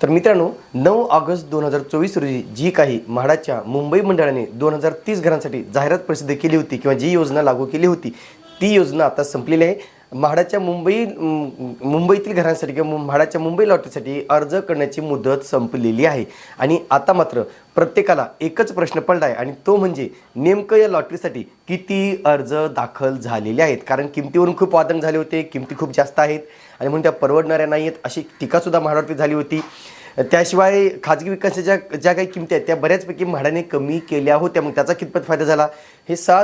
तर मित्रांनो नऊ ऑगस्ट दोन हजार चोवीस रोजी जी काही म्हाडाच्या मुंबई मंडळाने दोन हजार तीस घरांसाठी जाहिरात प्रसिद्ध केली होती किंवा जी योजना लागू केली होती ती योजना आता संपलेली आहे. म्हाडाच्या मुंबई मुंबईतील घरांसाठी किंवा मु- म्हाडाच्या मुंबई लॉटरीसाठी अर्ज करण्याची मुदत संपलेली आहे. आणि आता मात्र प्रत्येकाला एकच प्रश्न पडला आहे आणि तो म्हणजे नेमकं या लॉटरीसाठी किती अर्ज दाखल झालेले आहेत? कारण किमतीवरून खूप वादन झाले होते किमती खूप जास्त आहेत आणि म्हणून त्या परवडणाऱ्या नाही आहेत अशी टीकासुद्धा म्हाडावरती झाली होती. त्याशिवाय खाजगी विकासाच्या ज्या काही किमती आहेत त्या बऱ्याचपैकी म्हाडाने कमी केल्या होत्या. मग त्याचा कितपत फायदा झाला? हे सा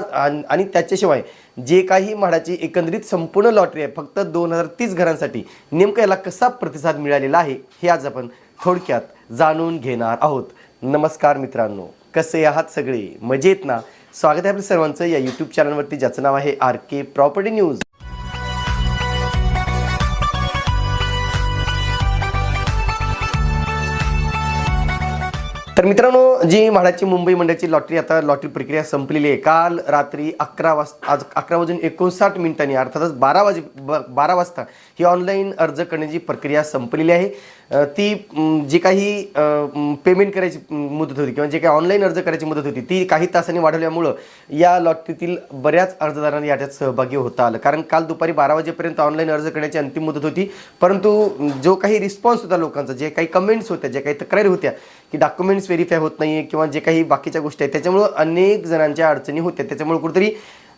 आणि त्याच्याशिवाय जे काही म्हाडाची एकंदरीत संपूर्ण लॉटरी आहे फक्त दोन हजार तीस घरांसाठी नेमकं याला कसा प्रतिसाद मिळालेला आहे हे आज आपण थोडक्यात जाणून घेणार आहोत. नमस्कार मित्रांनो कसे आहात सगळे? मजेत ना? स्वागत आहे आपल्या सर्वांचं या यूट्यूब चॅनलवरती ज्याचं नाव आहे आर के प्रॉपर्टी न्यूज तर मित्रांनो जी म्हाडाची मुंबई मंडळाची लॉटरी आता लॉटरी प्रक्रिया संपलेली आहे. काल रात्री अकरा वाजता आज अकरा वाजून एकोणसाठ मिनिटांनी अर्थातच बारा वाजे ब- बारा वाजता ही ऑनलाईन अर्ज करण्याची प्रक्रिया संपलेली आहे. ती जी काही पेमेंट करायची मुदत होती किंवा जे काही ऑनलाईन अर्ज करायची मुदत होती ती काही तासांनी वाढवल्यामुळं या लॉटरीतील बऱ्याच अर्जदारांना याच्यात सहभागी होता आलं. कारण काल दुपारी बारा वाजेपर्यंत ऑनलाईन अर्ज करण्याची अंतिम मुदत होती. परंतु जो काही रिस्पॉन्स होता लोकांचा जे काही कमेंट्स होत्या ज्या काही तक्रारी होत्या की डॉक्युमेंट्स व्हेरीफाय होत नाही किंवा जे काही बाकीच्या गोष्टी आहेत त्याच्यामुळं अनेक जणांच्या अडचणी होत्या. त्याच्यामुळे कुठेतरी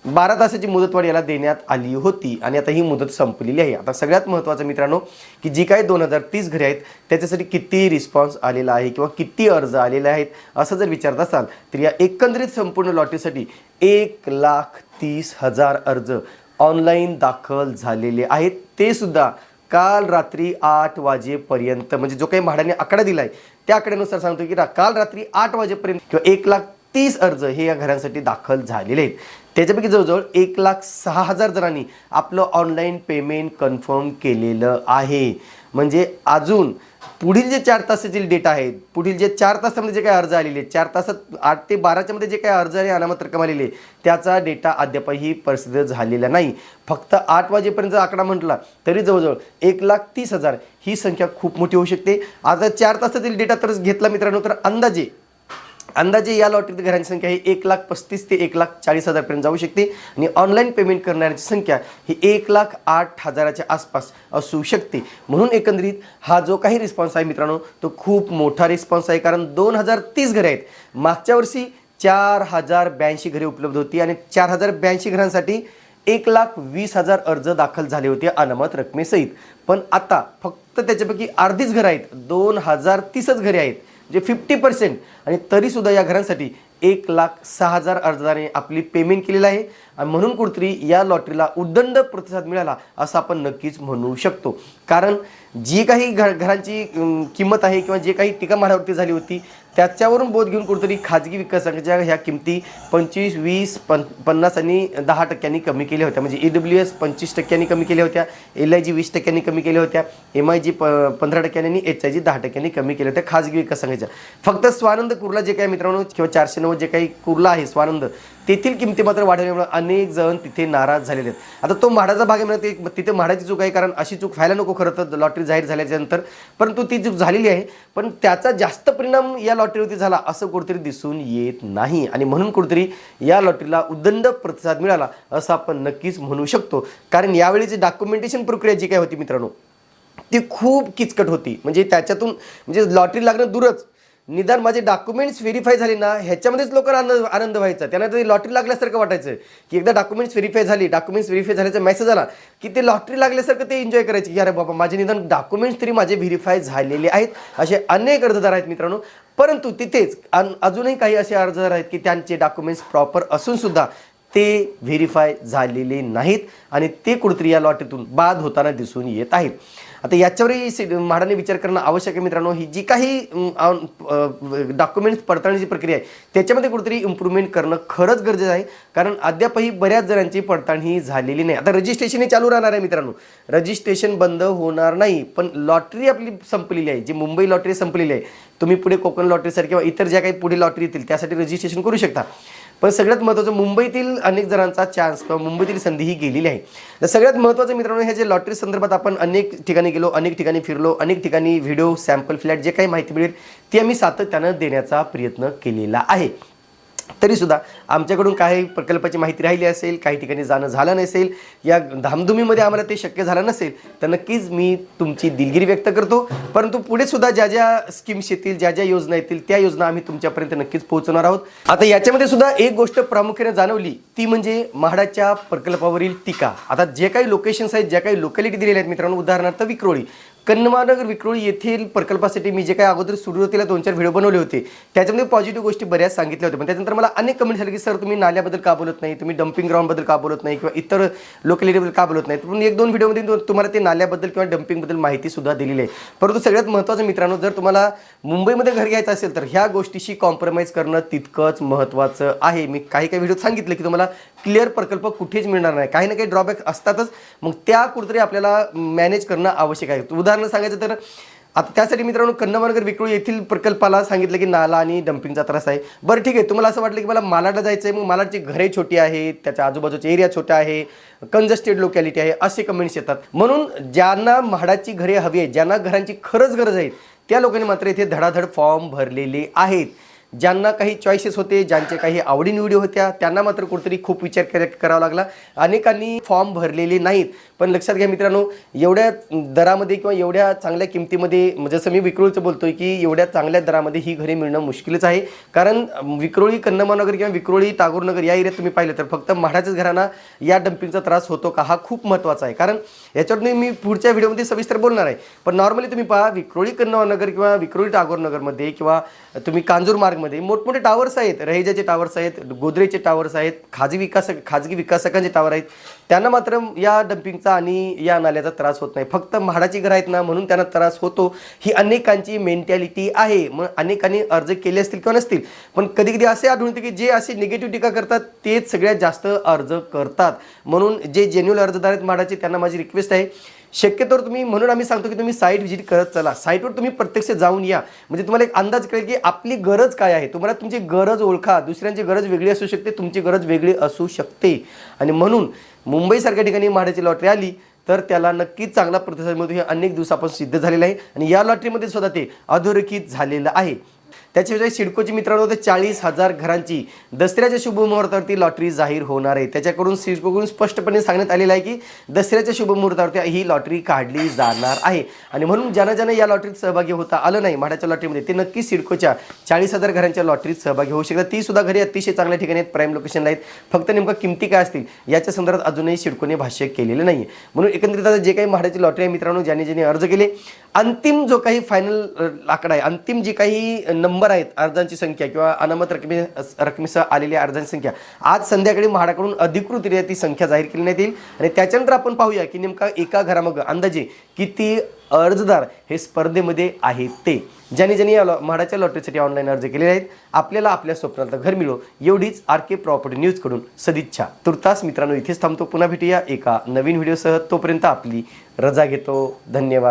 बारा तासाची मुदतवाढ याला देण्यात आली होती आणि आता ही मुदत संपलेली आहे. आता सगळ्यात महत्त्वाचं मित्रांनो की जी काही दोन हजार तीस घरे आहेत त्याच्यासाठी किती रिस्पॉन्स आलेला आहे किंवा किती अर्ज आलेले आहेत असं जर विचारत असाल तर या एकंदरीत संपूर्ण लॉटरीसाठी एक लाख तीस हजार अर्ज ऑनलाईन दाखल झालेले आहेत. ते सुद्धा काल रात्री आठ वाजेपर्यंत म्हणजे जो काही म्हाडाने आकडा दिला आहे त्या आकड्यानुसार सांगतो की काल रात्री आठ वाजेपर्यंत किंवा एक लाख तीस अर्ज हे या घरांसाठी दाखल झालेले आहेत. त्याच्यापैकी जवळजवळ एक लाख सहा हजार जणांनी आपलं ऑनलाईन पेमेंट कन्फर्म केलेलं आहे. म्हणजे अजून पुढील जे चार तासाचे डेटा आहेत पुढील जे चार तासामध्ये जे काही अर्ज आलेले आहेत चार तासात आठ ते बाराच्या मध्ये जे काही अर्ज आणि अनामत रक्कम आलेली त्याचा डेटा अद्यापही प्रसिद्ध झालेला नाही. फक्त आठ वाजेपर्यंत आकडा म्हटला तरी जवळजवळ एक लाख तीस हजार ही संख्या खूप मोठी होऊ शकते. आता चार तासातील डेटा तर घेतला मित्रांनो तर अंदाजे अंदाजे या लॉटरीत घरांची संख्या ही एक लाख पस्तीस ते एक लाख चाळीस हजारपर्यंत जाऊ शकते. आणि ऑनलाईन पेमेंट करणाऱ्यांची संख्या ही एक लाख आठ हजाराच्या आसपास असू शकते. म्हणून एकंदरीत हा जो काही रिस्पॉन्स आहे मित्रांनो तो खूप मोठा रिस्पॉन्स आहे. कारण दोन हजार तीस घरे आहेत. मागच्या वर्षी चार हजार ब्याऐंशी घरे उपलब्ध होती आणि चार हजार ब्याऐंशी घरांसाठी एक लाख वीस हजार अर्ज दाखल झाले होते अनामत रकमेसहित. पण आता फक्त त्याच्यापैकी अर्धीच घरं आहेत. दोन हजार तीसच घरे आहेत. जे फिफ्टी पर्सेंट आणि तरीसुद्धा या घरांसाठी एक लाख सहा हजार अर्जदारांनी आपली पेमेंट केलेलं आहे. आणि म्हणून कुठेतरी या लॉटरीला उद्दंड प्रतिसाद मिळाला असं आपण नक्कीच म्हणू शकतो. कारण जी काही घ घरांची किंमत आहे किंवा जे काही टीका म्हाडावरती झाली होती त्याच्यावरून बोध घेऊन कुठेतरी खाजगी विकासाच्या ह्या किमती पंचवीस वीस पन पन्नास आणि दहा टक्क्यांनी कमी केल्या होत्या. म्हणजे ई डब्ल्यू एस पंचवीस टक्क्यांनी कमी केल्या होत्या एल आय जी वीस टक्क्यांनी कमी केल्या होत्या एम आय जी प पंधरा टक्क्यांनी आणि एच आय जी दहा टक्क्यांनी कमी केल्या होत्या खाजगी विकास संघाच्या फक्त स्वानंद कुर्ला जे काही मित्रांनो किंवा चारशे नव्वद जे काही कुर्ला आहे स्वानंद तेथील किमती मात्र वाढवल्यामुळे अनेक जण तिथे नाराज झालेले आहेत. आता तो म्हाडाचा भाग आहे म्हणजे तिथे म्हाडाची चूक आहे कारण अशी चूक व्हायला नको खरं तर लॉटरी जाहीर झाल्याच्यानंतर परंतु ती चूक झालेली आहे पण त्याचा जास्त परिणाम या लॉटरीवरती झाला असं कुठेतरी दिसून येत नाही. आणि म्हणून कुठेतरी या लॉटरीला उदंड प्रतिसाद मिळाला असं आपण नक्कीच म्हणू शकतो. कारण यावेळीची डॉक्युमेंटेशन प्रक्रिया जी काय होती मित्रांनो ती खूप किचकट होती. म्हणजे त्याच्यातून म्हणजे लॉटरी लागणं दूरच. निदान माझे डॉक्युमेंट्स व्हेरीफाय झाले ना ह्याच्यामध्येच लोकांना आनंद आनंद व्हायचा. त्यांना तरी लॉटरी लागल्यासारखं वाटायचं. की एकदा डॉक्युमेंट्स व्हेरीफाय झाली डॉक्युमेंट्स व्हेरीफाय झाल्याचा मेसेज आला की ते लॉटरी लागल्यासारखं ते एन्जॉय करायचे. की अरे बाबा माझे निदान डॉक्युमेंट्स तरी माझे व्हेरीफाय झालेले आहेत असे अनेक अर्जदार आहेत मित्रांनो. परंतु तिथेच अजूनही काही असे अर्जदार आहेत की त्यांचे डॉक्युमेंट्स प्रॉपर असूनसुद्धा ते व्हेरीफाय झालेले नाहीत आणि ते कुठेतरी या लॉटरीतून बाद होताना दिसून येत आहेत. आता याच्यावरही सि- म्हाडाने विचार करणं आवश्यक आहे मित्रांनो. ही जी काही डॉक्युमेंट्स पडताळण्याची प्रक्रिया आहे त्याच्यामध्ये कुठेतरी इम्प्रूव्हमेंट करणं खरंच गरजेचं आहे. कारण अद्यापही बऱ्याच जणांची पडताळणी झालेली नाही. आता रजिस्ट्रेशन हे चालू राहणार आहे मित्रांनो. रजिस्ट्रेशन बंद होणार नाही पण लॉटरी आपली संपलेली आहे. जी मुंबई लॉटरी संपलेली आहे तुम्ही पुढे कोकण लॉटरीसारखी किंवा इतर ज्या काही पुढे लॉटरी येतील त्यासाठी रजिस्ट्रेशन करू शकता. पण सगळ्यात महत्त्वाचं मुंबईतील अनेक जणांचा चान्स किंवा मुंबईतील संधी ही गेलेली आहे. तर सगळ्यात महत्त्वाचं मित्रांनो हे जे लॉटरी संदर्भात आपण अनेक ठिकाणी गेलो अनेक ठिकाणी फिरलो अनेक ठिकाणी व्हिडिओ सॅम्पल फ्लॅट जे काही माहिती मिळेल ती आम्ही सातत्यानं देण्याचा प्रयत्न केलेला आहे. तरीसुद्धा आमच्याकडून काही प्रकल्पाची माहिती राहिली असेल काही ठिकाणी जाणं झालं नसेल या धामधुमीमध्ये आम्हाला ते शक्य झालं नसेल तर नक्कीच मी तुमची दिलगिरी व्यक्त करतो. परंतु पुढे सुद्धा ज्या ज्या स्कीम्स येतील ज्या ज्या योजना येतील त्या योजना आम्ही तुमच्यापर्यंत नक्कीच पोहोचवणार आहोत. आता याच्यामध्ये सुद्धा एक गोष्ट प्रामुख्याने जाणवली ती म्हणजे म्हाडाच्या प्रकल्पावरील टीका. आता जे काही लोकेशन्स आहेत ज्या काही लोकॅलिटी दिलेल्या आहेत मित्रांनो उदाहरणार्थ विक्रोळी. कन्नमानगर विक्रोळी येथील प्रकल्पासाठी मी जे काही अगोदर सुरुवातीला दोन चार व्हिडिओ बनवले होते त्याच्यामध्ये पॉझिटिव्ह गोष्टी बऱ्याच सांगितल्या होत्या. पण त्याच्यानंतर मला अनेक कमेंट्स झाले की सर तुम्ही नाल्याबद्दल का बोलत नाही? तुम्ही डम्पिंग ग्राउंडबद्दल का बोलत नाही? किंवा इतर लोकॅलिटीबद्दल का बोलत नाही? पण एक दोन व्हिडिओमध्ये तुम्हाला ते नाल्याबद्दल किंवा डम्पिंगबद्दल माहिती सुद्धा दिलेली आहे. परंतु सगळ्यात महत्त्वाचं मित्रांनो जर तुम्हाला मुंबईमध्ये घर घ्यायचं असेल तर ह्या गोष्टीशी कॉम्प्रोमाइज करणं तितकंच महत्त्वाचं आहे. मी काही काही व्हिडिओ सांगितलं की तुम्हाला क्लिअर प्रकल्प कुठेच मिळणार नाही. काही ना काही ड्रॉबॅक असतातच. मग त्या कुठेतरी आपल्याला मॅनेज करणं आवश्यक आहे. उदाहरण सांगायचं तर आता त्यासाठी मित्रांनो कन्नमनगर विक्रोळी येथील प्रकल्पाला सांगितलं की नाला आणि डम्पिंगचा त्रास आहे. बरं ठीक आहे. तुम्हाला असं वाटलं की मला मालाडला जायचं आहे मग मालाडची घरे छोटी आहेत. त्याच्या आजूबाजूचे एरिया छोटा आहे. कंजस्टेड लोकॅलिटी आहे. असे कमेंट्स येतात. म्हणून ज्यांना म्हाडाची घरे हवी आहेत ज्यांना घरांची खरंच गरज आहे त्या लोकांनी मात्र इथे धडाधड फॉर्म भरलेले आहेत. ज्यांना काही चॉईसेस होते ज्यांचे काही आवडीनिवडी होत्या त्यांना मात्र कुठेतरी खूप विचार कर करावा लागला. अनेकांनी फॉर्म भरलेले नाहीत. पण लक्षात घ्या मित्रांनो एवढ्या दरामध्ये किंवा एवढ्या चांगल्या किमतीमध्ये जसं मी विक्रोळीचं आहे की एवढ्या चांगल्या दरामध्ये ही घरे मिळणं मुश्किलच आहे. कारण विक्रोळी कन्नमानगर किंवा विक्रोळी टागोरनगर या एरियात तुम्ही पाहिलं तर फक्त म्हाडाच्याच घरांना या डम्पिंगचा त्रास होतो का हा खूप महत्त्वाचा आहे. कारण याच्यावर मी पुढच्या व्हिडिओमध्ये सविस्तर बोलणार आहे. पण नॉर्मली तुम्ही पहा विक्रोळी कन्नमानगर किंवा विक्रोळी टागोरनगरमध्ये किंवा तुम्ही कांजूर भागामध्ये मोठमोठे टावर्स आहेत. रहेजाचे टावर्स आहेत गोदरेजचे टावर्स आहेत खाजगी विकासक खाजगी विकासकांचे टावर आहेत. त्यांना मात्र या डम्पिंगचा आणि या नाल्याचा त्रास होत नाही. फक्त म्हाडाची घरं आहेत ना म्हणून त्यांना त्रास होतो. ही अनेकांची मेंटॅलिटी आहे. मग अनेकांनी अर्ज केले असतील किंवा नसतील पण कधी कधी असे आढळून येते की जे असे निगेटिव्ह टीका करतात तेच सगळ्यात जास्त अर्ज करतात. म्हणून जे जेन्युअल अर्जदार आहेत म्हाडाचे त्यांना माझी रिक्वेस्ट आहे शक्यतोवर तुम्ही म्हणून आम्ही सांगतो की तुम्ही साईट व्हिजिट करत चला. साईटवर तुम्ही प्रत्यक्ष जाऊन या. म्हणजे तुम्हाला एक अंदाज कळेल की आपली गरज काय आहे. तुम्हाला तुमची गरज ओळखा. दुसऱ्यांची गरज वेगळी असू शकते तुमची गरज वेगळी असू शकते. आणि म्हणून मुंबईसारख्या ठिकाणी म्हाडाची लॉटरी आली तर त्याला नक्कीच चांगला प्रतिसाद मिळतो. हे अनेक दिवसापासून सिद्ध झालेलं आहे. आणि या लॉटरीमध्ये सुद्धा ते अधोरेखित झालेलं आहे. त्याच्याशिवाय सिडकोची मित्रांनो ते चाळीस हजार घरांची दसऱ्याच्या शुभमुहूर्तावरती लॉटरी जाहीर होणार आहे. त्याच्याकडून सिडकोकडून स्पष्टपणे सांगण्यात आलेलं आहे की दसऱ्याच्या शुभमुहूर्तावरती ही लॉटरी काढली जाणार आहे. आणि म्हणून ज्यांना ज्यांना या लॉटरीत सहभागी होता आलं नाही म्हाडाच्या लॉटरीमध्ये ते नक्की सिडकोच्या चाळीस हजार घरांच्या लॉटरीत सहभागी होऊ शकतात. ती सुद्धा घरी अतिशय चांगल्या ठिकाणी आहेत प्राईम लोकेशनला आहेत. फक्त नेमकं किमती काय असतील याच्या संदर्भात अजूनही सिडकोने भाष्य केलेलं नाही म्हणून एकंदरीत आता जे काही म्हाडाची लॉटरी आहे मित्रांनो ज्यांनी ज्यांनी अर्ज केले अंतिम जो काही फायनल लाकडा आहे अंतिम जी काही नंबर आहेत अर्जांची संख्या किंवा अनामत रकमे रकमेसह आलेल्या अर्जांची संख्या. आज संध्याकाळी म्हाडाकडून अधिकृतरित्या ती संख्या जाहीर केली येईल आणि त्याच्यानंतर आपण पाहूया की नेमका एका घरामागं अंदाजे किती अर्जदार हे स्पर्धेमध्ये आहेत ते. ज्यांनी ज्यांनी या लॉ- म्हाडाच्या लॉटरीसाठी ऑनलाईन अर्ज केलेले आहेत आपल्याला आपल्या स्वप्नातलं घर मिळो एवढीच आर के प्रॉपर्टी न्यूजकडून सदिच्छा. तुर्तास मित्रांनो इथेच थांबतो. पुन्हा भेटूया एका नवीन व्हिडिओसह. तोपर्यंत आपली रजा घेतो. धन्यवाद.